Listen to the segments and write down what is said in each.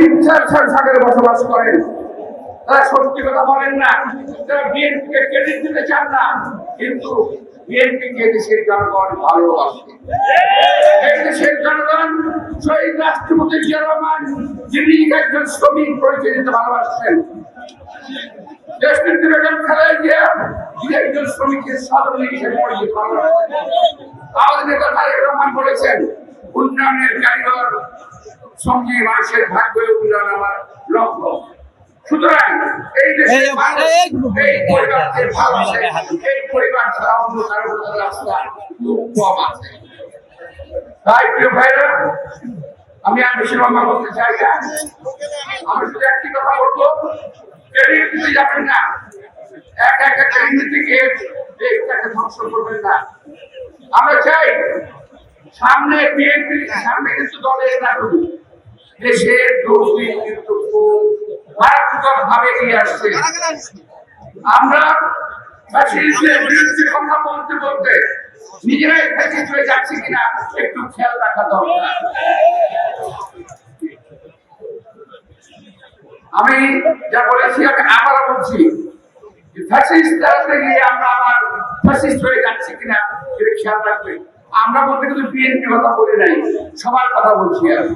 মিথ্যার সাগরে বসবাস করেন। তারা সত্যি কথা বলেন না। তারা বিএনপিকে ক্রেডিট দিতে চান না। কিন্তু বিএনপি কে দেশের জনগণ ভালোবাসে। যিনি একজন শ্রমিক পরিচয় দিতে ভালোবাসছেন খালেদা জিয়া একজন শ্রমিকের সাধারণ হিসেবে পরিচিত। আমাদের নেতা তারেক রহমান বলেছেন, উন্নয়নের কারিগর সঙ্গে মানুষের ভাগ্য উন্নয়ন আমার লক্ষ্য। সুতরাং এই দেশে এই, পরিবারকে ভালোবাসে পরিবার ছাড়া অন্য কারও রাস্তা খুব কম আছে। তাই প্রিয় ভাইরা আমি আর বেশি লম্বা বলতে চাই না। আমি শুধু একটি কথা বলব ক্রেডিট দিতে যাবেন না। এক একটা ক্রেডিট থেকে দেশটাকে ধ্বংস করবেন না। আমরা চাই সামনে বিএনপি সামনে কিন্তু দলের নাটক। দেশের কিন্তু খুব ভাবে এগিয়ে আসছে। আমরা আমি যা বলেছি, আমি আবারও বলছি আমরা আবার খেয়াল রাখবেন। আমরা বলতে কিন্তু বিএনপি কথা বলি নাই, সবার কথা বলছি আমি।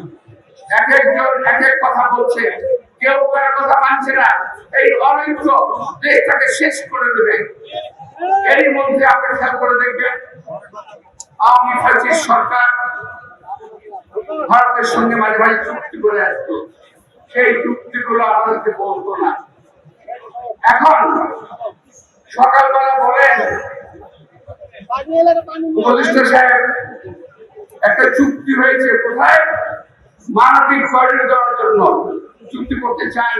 এক একজন এক এক কথা বলছে। কেউ কারও কথা মানছে না। এই অনৈক্য দেশটাকে শেষ করে দেবে। এরই মধ্যে আপনি করে দেখবেন, আওয়ামী ফ্যাসিস্ট সরকার ভারতের সঙ্গে মাঝে মাঝে চুক্তি করে আসতো। সেই চুক্তিগুলো আমাদেরকে বলতো না। এখন সকালবেলা বলেন, উপদেষ্টা সাহেব, একটা চুক্তি হয়েছে কোথায়? মানবিক করিডোর দেওয়ার জন্য চুক্তি করতে চান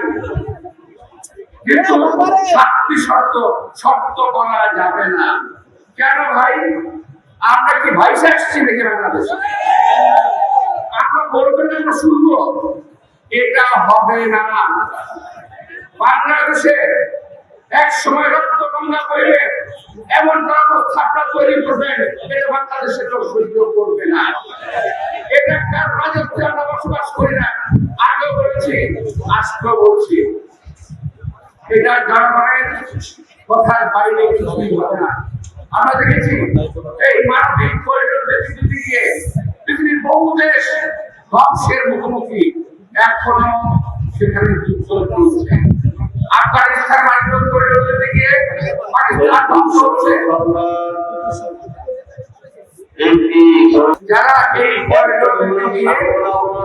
কিন্তু সাতটি শর্ত শর্ত বলা যাবে না। কেন ভাই? আমরা কি ভাইস আসছি নাকি বাংলাদেশে? আপনার বলবেন আমরা শুনব। এটা হবে না। বাংলাদেশে এক সময় রক্ত গঙ্গা বইবে এমন অবস্থা আপনারা তৈরি করবেন এটা বাংলাদেশের লোক সহ্য করবে না। এটা একটা রাজত্বে আমরা বসবাস করি না। আগে বলেছি আজকেও বলছি। এটা জনগণের কথার বাইরে কিছুই হবে না। আমরা দেখেছি, এই মানবিক পৃথিবীর বহু দেশ ধ্বংসের মুখোমুখি এখনও সেখানে যুদ্ধ চলছে। আফগানিস্তান মানবিক পাকিস্তান ধ্বংস হচ্ছে। যারা এই করিডোর দিয়ে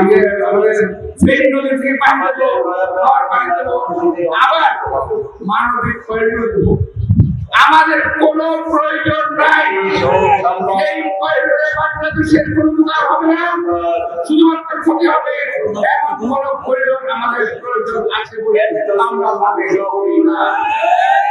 আমাদের দেবো আমাদের কোনো প্রয়োজন নাই। এই বাংলাদেশের কোনো হবে না। শুধুমাত্র ক্ষতি হবে। এমন কোন করিডোর আমাদের প্রয়োজন আছে বলে আমরা